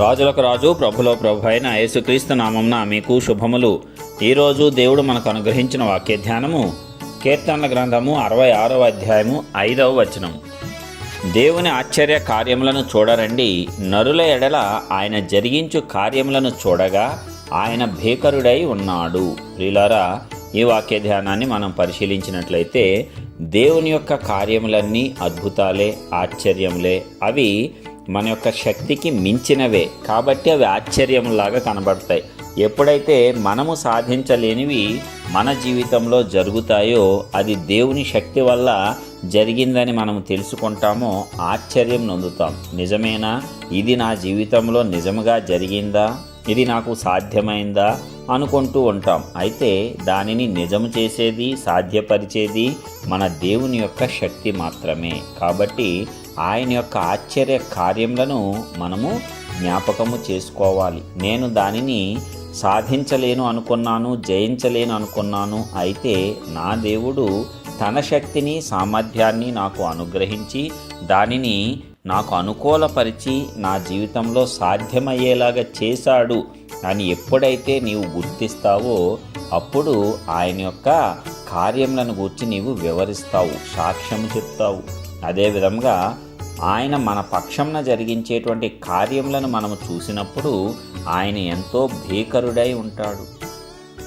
రాజులకు రాజు ప్రభులో ప్రభు అయిన యేసుక్రీస్తు నామంన మీకు శుభములు. ఈరోజు దేవుడు మనకు అనుగ్రహించిన వాక్య ధ్యానము కీర్తనల గ్రంథము అరవై ఆరవ అధ్యాయము ఐదవ వచనం. దేవుని ఆశ్చర్య కార్యములను చూడరండి. నరుల ఎడల ఆయన జరిగించు కార్యములను చూడగా ఆయన భీకరుడై ఉన్నాడు. ప్రియులారా ఈ వాక్య ధ్యానాన్ని మనం పరిశీలించినట్లయితే దేవుని యొక్క కార్యములన్నీ అద్భుతాలే ఆశ్చర్యములే. అవి మన యొక్క శక్తికి మించినవే. కాబట్టి అవి ఆశ్చర్యంలాగా కనబడతాయి. ఎప్పుడైతే మనము సాధించలేనివి మన జీవితంలో జరుగుతాయో అది దేవుని శక్తి వల్ల జరిగిందని మనం తెలుసుకుంటామో ఆశ్చర్యం నొందుతాం. నిజమేనా? ఇది నా జీవితంలో నిజముగా జరిగిందా? ఇది నాకు సాధ్యమైందా? అనుకుంటూ ఉంటాం. అయితే దానిని నిజం చేసేది సాధ్యపరిచేది మన దేవుని యొక్క శక్తి మాత్రమే. కాబట్టి ఆయన యొక్క ఆశ్చర్య కార్యములను మనము జ్ఞాపకము చేసుకోవాలి. నేను దానిని సాధించలేను అనుకున్నాను జయించలేను అనుకున్నాను. అయితే నా దేవుడు తన శక్తిని సామర్థ్యాన్ని నాకు అనుగ్రహించి దానిని నాకు అనుకూలపరిచి నా జీవితంలో సాధ్యమయ్యేలాగా చేశాడు అని ఎప్పుడైతే నీవు గుర్తిస్తావో అప్పుడు ఆయన యొక్క కార్యములను గురించి నీవు వివరిస్తావు సాక్ష్యం చెప్తావు. అదేవిధంగా ఆయన మన పక్షంన జరిగించేటువంటి కార్యములను మనము చూసినప్పుడు ఆయన ఎంతో భీకరుడై ఉంటాడు.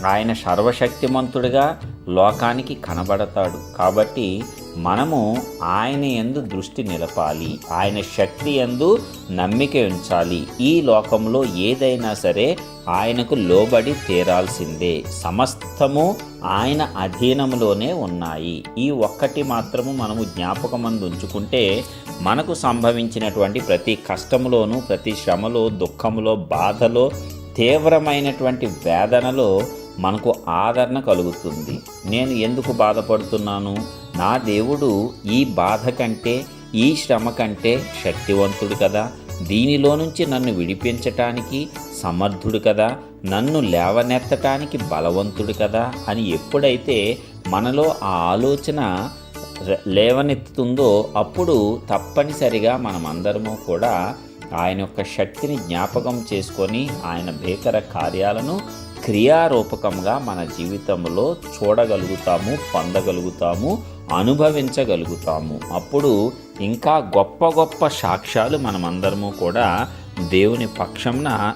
ఆయన సర్వశక్తిమంతుడిగా లోకానికి కనబడతాడు. కాబట్టి మనము ఆయన ఎందు దృష్టి నిలపాలి. ఆయన శక్తి ఎందు నమ్మిక ఉంచాలి. ఈ లోకంలో ఏదైనా సరే ఆయనకు లోబడి తీరాల్సిందే. సమస్తము ఆయన అధీనంలోనే ఉన్నాయి. ఈ ఒక్కటి మాత్రము మనము జ్ఞాపకమందు ఉంచుకుంటే మనకు సంభవించినటువంటి ప్రతి కష్టంలోనూ ప్రతి శ్రమలో దుఃఖంలో బాధలో తీవ్రమైనటువంటి వేదనలో మనకు ఆదరణ కలుగుతుంది. నేను ఎందుకు బాధపడుతున్నాను? నా దేవుడు ఈ బాధ కంటే ఈ శ్రమ కంటే శక్తివంతుడు కదా. దీనిలో నుంచి నన్ను విడిపించటానికి సమర్థుడు కదా. నన్ను లేవనెత్తటానికి బలవంతుడు కదా అని ఎప్పుడైతే మనలో ఆ ఆలోచన లేవనెత్తుతుందో అప్పుడు తప్పనిసరిగా మనమందరము కూడా ఆయన యొక్క శక్తిని జ్ఞాపకం చేసుకొని ఆయన భీకర కార్యాలను క్రియారూపకంగా మన జీవితంలో చూడగలుగుతాము పొందగలుగుతాము అనుభవించగలుగుతాము. అప్పుడు ఇంకా గొప్ప గొప్ప సాక్ష్యాలు మనమందరము కూడా దేవుని పక్షంన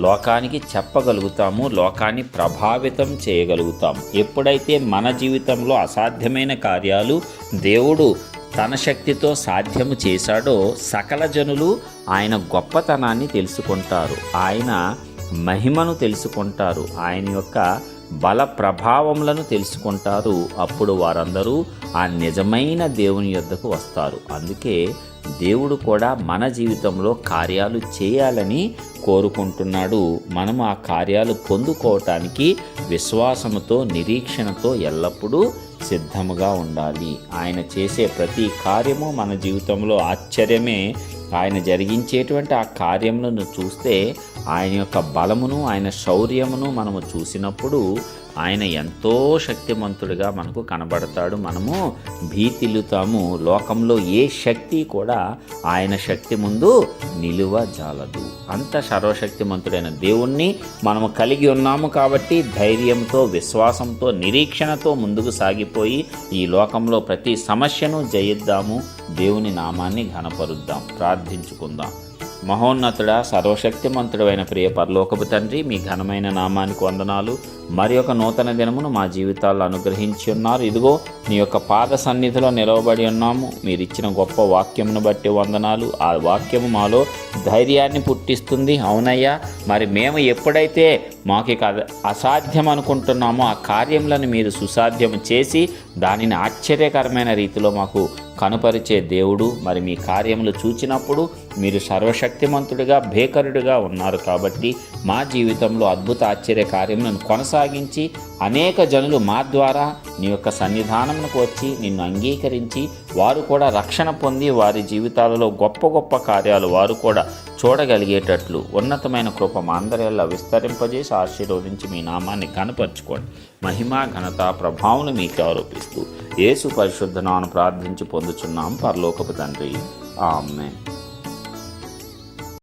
లోకానికి చెప్పగలుగుతాము లోకాన్ని ప్రభావితం చేయగలుగుతాం. ఎప్పుడైతే మన జీవితంలో అసాధ్యమైన కార్యాలు దేవుడు తన శక్తితో సాధ్యము చేశాడో సకల జనులు ఆయన గొప్పతనాన్ని తెలుసుకుంటారు. ఆయన మహిమను తెలుసుకుంటారు. ఆయన యొక్క బల ప్రభావములను తెలుసుకుంటారు. అప్పుడు వారందరూ ఆ నిజమైన దేవుని యొద్దకు వస్తారు. అందుకే దేవుడు కూడా మన జీవితంలో కార్యాలు చేయాలని కోరుకుంటున్నాడు. మనం ఆ కార్యాలు పొందుకోవటానికి విశ్వాసముతో నిరీక్షణతో ఎల్లప్పుడూ సిద్ధముగా ఉండాలి. ఆయన చేసే ప్రతి కార్యము మన జీవితంలో ఆశ్చర్యమే. ఆయన జరిగించేటువంటి ఆ కార్యములను చూస్తే ఆయన యొక్క బలమును ఆయన శౌర్యమును మనము చూసినప్పుడు ఆయన ఎంతో శక్తిమంతుడిగా మనకు కనబడతాడు. మనము భీతిల్లుతాము లోకంలో ఏ శక్తి కూడా ఆయన శక్తి ముందు నిలువ జాలదు అంత సర్వశక్తిమంతుడైన దేవుణ్ణి మనము కలిగి ఉన్నాము కాబట్టి ధైర్యంతో విశ్వాసంతో నిరీక్షణతో ముందుకు సాగిపోయి ఈ లోకంలో ప్రతి సమస్యను జయిద్దాము. దేవుని నామాన్ని ఘనపరుద్దాం. ప్రార్థించుకుందాం. మహోన్నతుడ సర్వశక్తిమంతుడైన ప్రియ పరలోకపు తండ్రి మీ ఘనమైన నామానికి వందనాలు. మరి ఒక నూతన దినమును మా జీవితాల్లో అనుగ్రహించి ఉన్నారు. ఇదిగో నీ యొక్క పాద సన్నిధిలో నిలవబడి ఉన్నాము. మీరు ఇచ్చిన గొప్ప వాక్యమును బట్టి వందనాలు. ఆ వాక్యము మాలో ధైర్యాన్ని పుట్టిస్తుంది. అవునయ్యా మరి మేము ఎప్పుడైతే మాకు ఇక అసాధ్యం అనుకుంటున్నామో ఆ కార్యములను మీరు సుసాధ్యం చేసి దానిని ఆశ్చర్యకరమైన రీతిలో మాకు కనుపరిచే దేవుడు మరి మీ కార్యములు చూచినప్పుడు మీరు సర్వశక్తిమంతుడిగా భేకరుడిగా ఉన్నారు కాబట్టి మా జీవితంలో అద్భుత ఆశ్చర్య కార్యములను కొనసాగించి అనేక జనులు మా ద్వారా నీ యొక్క సన్నిధానమునకు వచ్చి నిన్ను అంగీకరించి వారు కూడా రక్షణ పొంది వారి జీవితాలలో గొప్ప గొప్ప కార్యాలు వారు కూడా చూడగలిగేటట్లు ఉన్నతమైన కృప మా విస్తరింపజేసి ఆశీర్వదించి మీ నామాన్ని కనపరుచుకోండి మహిమ ఘనత ప్రభావం మీకు ఆరోపిస్తూ యేసు పరిశుద్ధనాను ప్రార్థించి పొందుచున్నాం. పరలోకపు తండ్రి. ఆమె